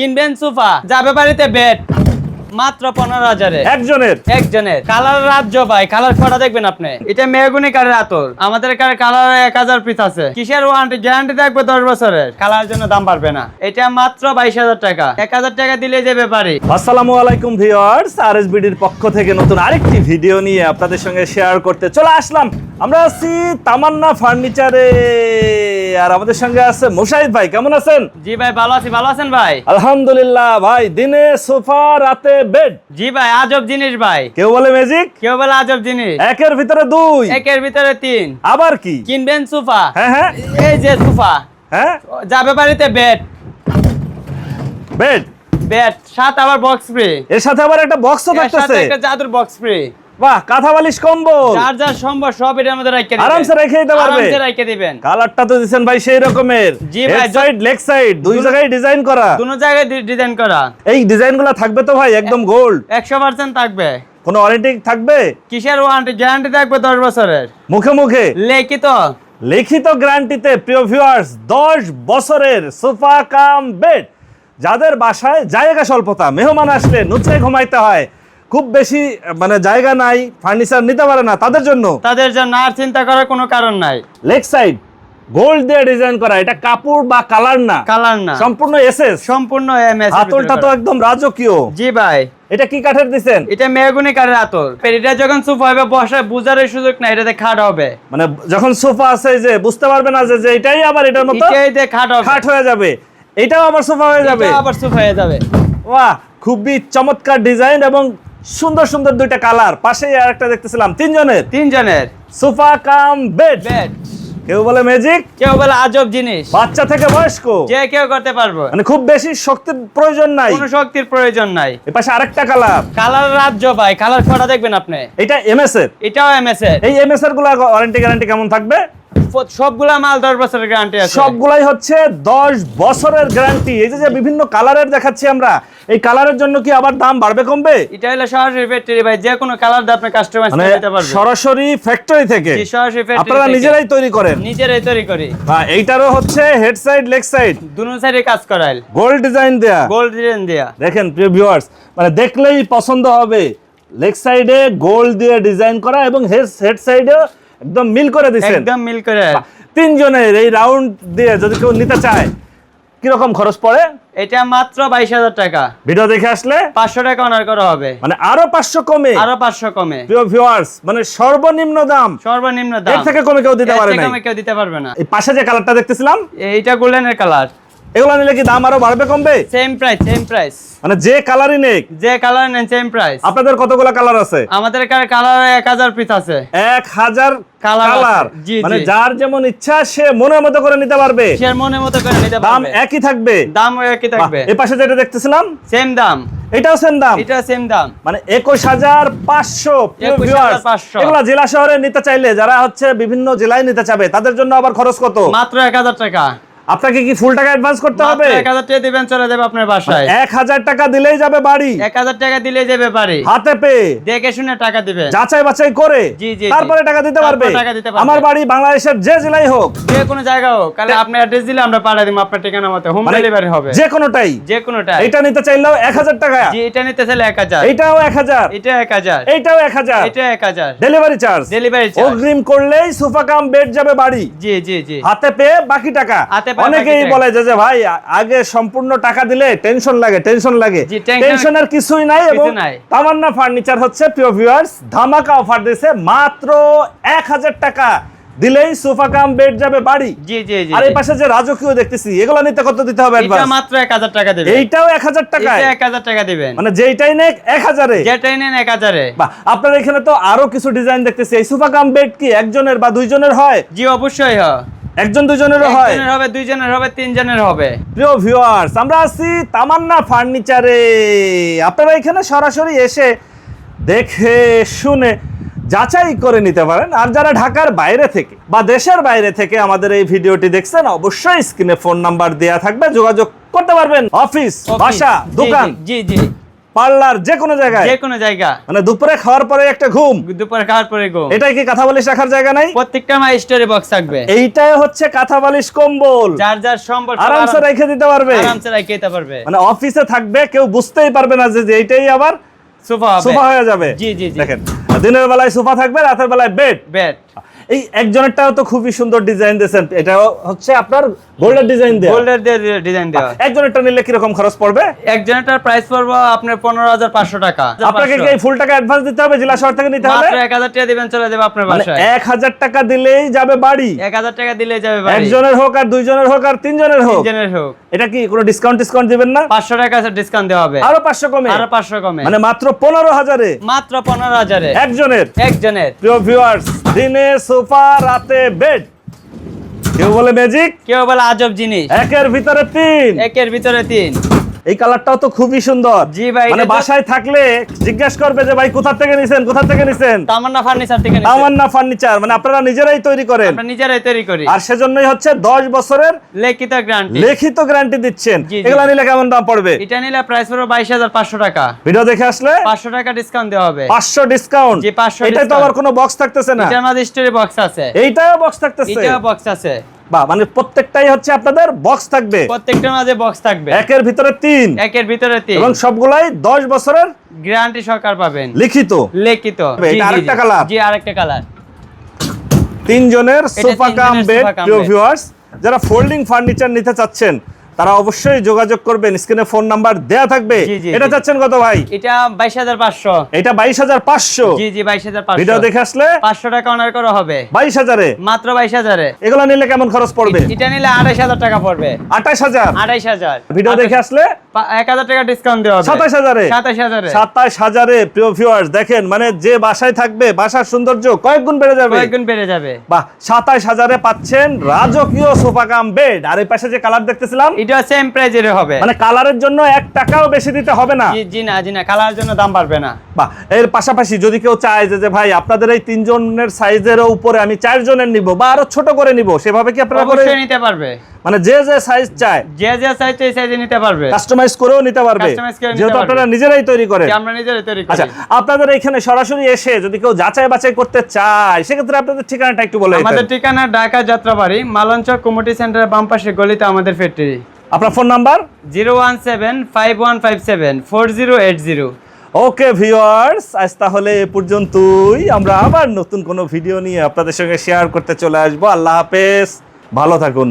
কিনবেন সোফা যাবে বাড়িতে বেড মাত্র পনেরো হাজারে একজনের? একজনের। কালার রাজ্য ভাই কালার কটা দেখবেন আপনি? এটা মেহগুনি কারের আতর। আমাদের কার কালার এক হাজার পিস আছে। কিসের ওয়ারেন্টি গ্যারান্টি থাকবে দশ বছরের। কালার জন্য দাম পারবে না। এটা মাত্র বাইশ হাজার টাকা। এক হাজার টাকা দিলে যে ব্যাপারে। আসসালামু আলাইকুম ভিউয়ার্স আরএসবিডির পক্ষ থেকে নতুন আরেকটি ভিডিও নিয়ে আপনাদের সঙ্গে শেয়ার করতে চলে আসলাম। আমরা আছি তামান্না ফার্নিচারে। আর আমাদের সঙ্গে আছে মুশাহিদ ভাই কেমন আছেন? জি ভাই ভালো আছি ভালো আছেন ভাই? আলহামদুলিল্লাহ ভাই দিনে সোফা রাতে বেড জি ভাই আজব জিনিস ভাই। কেউ বলে ম্যাজিক কেউ বলে আজব জিনিস। একের ভিতরে দুই। একের ভিতরে তিন। আবার কি? কিনবেন সোফা? হ্যাঁ হ্যাঁ। এই যে সোফা। হ্যাঁ? যাবে বাড়িতে বেড বেড বেড সাত আবার বক্স ফ্রি এর সাথে আবার একটা বক্সও থাকতেছে। একটা জাদুর বক্স ফ্রি বাহ কাঁথা বালিশ কম্বল। যার যার সম্ভব সব এটার মধ্যে রেখে দিবেন। আরামসে রেখে দিতে পারবে। আরামসে রেখে দিবেন। কালারটা তো দিছেন ভাই সেই রকমের। জি ভাই, সাইড লেগ সাইড দুই জায়গায় ডিজাইন করা। জায়গায় ডিজাইন করা। এই ডিজাইনগুলো থাকবে তো ভাই একদম গোল্ড একশো পার্সেন্ট থাকবে। কোনো ওয়ারেন্টি থাকবে? কিসের ওয়ারেন্টি গ্যারান্টি থাকবে দশ বছরের। মুখে মুখে। লিখিত। লিখিত গ্যারান্টিতে প্রিয় ভিউয়ার্স দশ বছরের সোফা কাম বেড যাদের বাসায় জায়গা স্বল্পতা মেহমান আসলে নুচে ঘুমাইতে হয় খুব বেশি মানে জায়গা নাই ফার্নিচার নিতে পারে না তাদের জন্য? তাদের জন্য আর চিন্তা করার কোনো কারণ নাই। লেগ সাইড গোল্ড দিয়ে ডিজাইন করা এটা কাপড় বা কালার না। কালার না। সম্পূর্ণ এসএস সম্পূর্ণ এমএস হাতলটা তো একদম রাজকীয়। জি ভাই। এটা কি কাঠের দিছেন? এটা মেহগুনি কাঠের আতর এটা যখন সুপ হবে বসে বুঝার সুযোগ নাই এটাতে খাট হবে। মানে যখন সোফা আছে যে বুঝতে পারবে না যে যে এটাই আবার এটার মতো এটাই খাট হবে। খাট হয়ে যাবে। এটাও আবার সোফা হয়ে যাবে। এটাও আবার সুপ হয়ে যাবে। বাহ খুবই চমৎকার ডিজাইন এবং সুন্দর সুন্দর দুইটা কালার। পাশেই আর একটা দেখতেছিলাম। তিনজনের? তিনজনের। Sofa cum bed. বেড। কেউ বলে ম্যাজিক কেউ বলে আজব জিনিস। বাচ্চা থেকে বয়স্ক? যে কেউ করতে পারব। মানে খুব বেশি শক্তির প্রয়োজন নাই। কোনো শক্তির প্রয়োজন নাই। এ পাশে আরেকটা কালার। কালার রাজ্য ভাই। কালার কটা দেখবেন আপনি। এটা এমএস এর। এটাও এমএস এর। এই এমএস এরগুলা ওয়ারেন্টি গ্যারান্টি কেমন থাকবে? সবগুলা মাল দশ বছরের গ্যারান্টি আছে। সবগুলাই হচ্ছে দশ বছরের গ্যারান্টি এই যে বিভিন্ন কালারের দেখাচ্ছি আমরা এই কালারের জন্য কি আবার দাম বাড়বে কমবে? এটা হলো সরাসরি ফ্যাক্টরি ভাই যে কোনো কালার দিয়ে আপনি কাস্টমাইজ মানে করে দিতে পারবেন। সরাসরি ফ্যাক্টরি থেকে? জি, সরাসরি factory আপনারা নিজেরাই তৈরি করেন? নিজেরাই তৈরি করি। হ্যাঁ এইটারও হচ্ছে হেড সাইড লেগ সাইড দুনো সাইডে কাজ করাইল। গোল্ড ডিজাইন দেয়া। গোল্ড ডিজাইন দেয়া। দেখেন প্রিয় ভিউয়ার্স মানে দেখলেই পছন্দ হবে। লেগ সাইডে গোল্ড দিয়ে ডিজাইন করা এবং হেড সাইডে একদম মিল করে দিছেন। একদম মিল করে। তিনজনের এই রাউন্ড দিয়ে যদি কেউ নিতে চায় কীরকম খরচ পড়ে? এটা মাত্র বাইশ হাজার টাকা। ভিডিও দেখে আসলে? পাঁচশো টাকা অনার করা হবে। মানে আরও পাঁচশো কমে? আরও পাঁচশো কমে। প্রিয় ভিউয়ার্স মানে সর্বনিম্ন দাম। সর্বনিম্ন এর দাম থেকে কমে কেউ দিতে এর পারে থেকে না কমে কেউ দিতে পারবে না। এই পাশে যে কালারটা দেখতেছিলাম? এইটা গোল্ডেনের কালার এগুলো নিলে কি দাম আরও বাড়বে কমবে? সেম প্রাইস সেম প্রাইস মানে যে কালারই নেক যে কালার নেন সেম প্রাইস আপনাদের কতগুলো কালার আছে? আমাদের কালার এক হাজার পিস আছে। এক হাজার Colour আছে। কালার মানে যার যেমন ইচ্ছা সে মনের মতো করে নিতে পারবে। সে মনের মতো করে নিতে পারবে। দাম একই থাকবে। দাম একই থাকবে। বাহ, এ পাশে যেটা দেখতেছিলাম সেম দাম। এটাও সেম দাম। এটা সেম দাম। মানে একুশ হাজার পাঁচশো 21,500 এগুলা জেলা শহরে নিতে চাইলে যারা হচ্ছে বিভিন্ন জেলায় নিতে চাবে তাদের জন্য আবার খরচ কত? মাত্র এক হাজার টাকা। আপনাকে কি ফুল টাকা অ্যাডভান্স করতে হবে? এক হাজার টাকা দিবেন চলে যাবে আপনার বাসায়। এক হাজার টাকা দিলেই যাবে বাড়ি। এক হাজার টাকা দিলে যাবে পারি হাতে পেয়ে। দেখে শুনে টাকা দিবেন। যাচাই বাছাই করে জি, জি, জি। তারপরে টাকা দিতে পারবে। টাকা দিতে পারবে। আমার বাড়ি বাংলাদেশের যে জেলায় হোক। যে কোনো জায়গা হোক তাহলে আপনি অ্যাড্রেস দিলে আমরা পাঠিয়ে দিব আপনার ঠিকানা মতো। হোম মানে ডেলিভারি হবে। যে কোনোটাই। যে কোনোটা এটা নিতে চাইলেও এক হাজার টাকা। জি এটা নিতে চাইলে এক হাজার। এইটাও এক হাজার। এটা এক হাজার। এইটাও এক হাজার। এটা এক হাজার। ডেলিভারি চার্জ ডেলিভারি চার্জ অগ্রিম করলেই সোফা কাম বেড যাবে বাড়ি। জি জি জি। হাতে পেয়ে বাকি টাকা। হাতে অনেকেই বলে যে যে ভাই আগে সম্পূর্ণ টাকা দিলে টেনশন লাগে টেনশন লাগে। টেনশনের কিছুই নাই এবং তামান্না ফার্নিচার হচ্ছে প্রিয় ভিউয়ার্স ধামাকা অফার দিয়েছে মাত্র এক হাজার টাকা দিলেই সোফা কাম বেড যাবে বাড়ি। জি জি জি আর এই পাশে যে রাজকীয় দেখতেছি এগুলো নিতে কত দিতে হবে এটা মাত্র এক হাজার টাকা দিবেন এইটাও এক হাজার টাকায়? এটা এক হাজার টাকা দিবেন। মানে যেইটাই নেক এক হাজারে। যেটাই নেন এক হাজারে। বাহ আপনার এখানে তো আরও কিছু ডিজাইন দেখতেছি। এই সোফা কাম বেড কি একজনের বা দুইজনের হয়? জি অবশ্যই হয়। একজন দুইজনেরও হয়। হবে দুইজনের হবে তিনজনের হবে। প্রিয় ভিউয়ার্স আমরা আছি তামান্না ফার্নিচারে। আপনারা এখানে সরাসরি এসে দেখে শুনে যাচাই করে নিতে পারেন। আর যারা ঢাকার বাইরে থেকে বা দেশের বাইরে থেকে আমাদের এই ভিডিওটি দেখছেন অবশ্যই স্ক্রিনে ফোন নাম্বার দেয়া থাকবে যোগাযোগ করতে পারবেন। Office office. বাসা দোকান। জি জি। পার্লার যে কোনো জায়গায়। যে কোনো জায়গা। মানে দুপুরে খাওয়ার পরে একটা ঘুম। দুপুরে খাওয়ার পরে গো এটাই কি কথা বলিস রাখার জায়গা নাই? প্রত্যেকটা মাই স্টোরি বক্স থাকবে। এইটাই হচ্ছে কাঁথা বালিশ কম্বল। যার যার সম্বল আরামসে রেখে দিতে পারবে। আরামসে রেখে দিতে পারবে। মানে অফিসে থাকবে কেউ বুঝতেই পারবে না যে এইটাই আবার সোফা হবে। সোফা হয়ে যাবে। জি, জি, জি। দেখেন দিনের বেলায় সোফা থাকবে রাতের বেলায় বেড বেড এই একজনেরটাও তো খুবই সুন্দর ডিজাইন দিয়েছেন। এটাও হচ্ছে আপনার গোল্ডের ডিজাইন দেওয়া গোল্ডের দিয়ে ডিজাইন দেওয়া একজনেরটা নিলে কীরকম খরচ পড়বে? একজনটার প্রাইস পড়ব আপনার পনেরো হাজার পাঁচশো টাকা। আপনাকে কি ফুল টাকা অ্যাডভান্স দিতে হবে জেলা শহর থেকে নিতে হবে? মাত্র এক হাজার টাকা দিবেন চলে যাবে আপনার মানে বাসায়। এক হাজার টাকা দিলেই যাবে বাড়ি? এক হাজার টাকা দিলে যাবে বাড়ি। একজনের হোক আর দুইজনের হোক আর তিনজনের হোক? তিনজনের হোক। এটা কি কোনো ডিসকাউন্ট ডিসকাউন্ট দিবেন না? পাঁচশো টাকা আছে ডিসকাউন্ট দেওয়া হবে। আরও পাঁচশো কমে? আরও পাঁচশো কমে। মানে মাত্র পনেরো হাজারে? মাত্র পনেরো হাজারে। একজনের? একজনের। প্রিয় ভিউয়ার্স দিনে সোফা রাতে বেড কেউ বলে ম্যাজিক কেউ বলে আজব জিনিস। একের ভিতরে তিন। একের ভিতরে তিন। এই কালারটাও তো খুবই সুন্দর। জি ভাই, মানে এটা বাসায় থাকলে জিজ্ঞেস করবে যে ভাই কোথা থেকে নিছেন? কোথা থেকে নিছেন? তামান্না ফার্নিচার থেকে নিচ্ছি। আমার না ফার্নিচার মানে আপনারা নিজেরাই তৈরি করেন। আমরা নিজেরাই তৈরি করি। আর সেজন্যই হচ্ছে দশ বছরের লেখিত গ্যারান্টি লিখিত গ্যারান্টি দিচ্ছেন। এগুলা নিলে কেমন দাম পড়বে? এটা নিলে প্রাইস পড়বে বাইশ হাজার পাঁচশো টাকা। ভিডিও দেখে আসলে পাঁচশো টাকা ডিসকাউন্ট দেওয়া হবে। পাঁচশো ডিসকাউন্ট জি, 500 এটাই তো আবার কোনো বক্স থাকতেছে না। এটার মধ্যে স্টোরি বক্স আছে। এইটাও বক্স থাকতেছে। এটাও বক্স আছে। বা মানে প্রত্যেকটাই হচ্ছে আপনাদের বক্স থাকবে। প্রত্যেকটার মাঝে বক্স থাকবে। একের ভিতরে তিন। একের ভিতরে তিন। এবং সবগুলাই দশ বছরের গ্যারান্টি সরকার পাবেন। লিখিত। লিখিত। এটা আরেকটা কালার জি আরেকটা কালার তিনজনের সোফা কাম বেড প্রিয় ভিউয়ার্স যারা ফোল্ডিং ফার্নিচার নিতে চাচ্ছেন তারা অবশ্যই যোগাযোগ করবেন। স্ক্রিনে ফোন নাম্বার দেয়া থাকবে। এটা চাচ্ছেন কত ভাই? এটা বাইশ হাজার পাঁচশো। এটা বাইশ হাজার পাঁচশো। জি জি বাইশ হাজার ভিডিও দেখে আসলে পাঁচশো টাকা অনার করা হবে। বাইশ হাজারে? মাত্র বাইশ হাজারে। এগুলো নিলে কেমন খরচ পড়বে? এটা নিলে আড়াইশ হাজার টাকা পড়বে। আঠাশ হাজার? আড়াইশ হাজার। ভিডিও দেখে আসলে টাকা ডিসকাউন্ট দেওয়া হবে। প্রিয় ভিউয়ার্স দেখেন মানে যে বাসায় থাকবে বাসার সৌন্দর্য কয়েক গুণ বেড়ে যাবে। কয়েকগুণ বেড়ে যাবে। বাহ সাতাশ হাজারে পাচ্ছেন রাজকীয় সোফা কাম বেড আর এই পাশে যে কালার দেখতেছিলাম এটা সেম প্রাইজের হবে। মানে কালারের জন্য এক টাকাও বেশি দিতে হবে না। জি না জি না কালার জন্য দাম বাড়বে না। বা এর পাশাপাশি যদি কেউ চায় যে ভাই আপনাদের এই তিনজনের সাইজের উপরে আমি চারজনের নিব বা আরও ছোট করে নিব সেভাবে কি আপনারা নিতে পারবে। মানে যে যে সাইজ চায়। যে যে চাইছে এই সাইজে নিতে পারবে। কাস্টমাইজ করেও নিতে পারবে। যেহেতু আপনারা নিজেরাই তৈরি করেন। আমরা নিজেরাই তৈরি করি। আচ্ছা আপনাদের এখানে সরাসরি এসে যদি কেউ যাচাই বাছাই করতে চায় সেক্ষেত্রে আপনাদের ঠিকানাটা একটু বলে আমাদের। ঠিকানা ঢাকা যাত্রাবাড়ি মালঞ্চক কমিটি সেন্টারের বাম পাশে গলিতে আমাদের ফ্যাক্টরি আপনার phone number zero one seven five one five seven four zero eight zero. Okay viewers আজ তাহলে এ পর্যন্তই। আমরা আবার নতুন কোনো ভিডিও নিয়ে আপনাদের সঙ্গে শেয়ার করতে চলে আসব। আল্লাহ হাফেজ। ভালো থাকুন।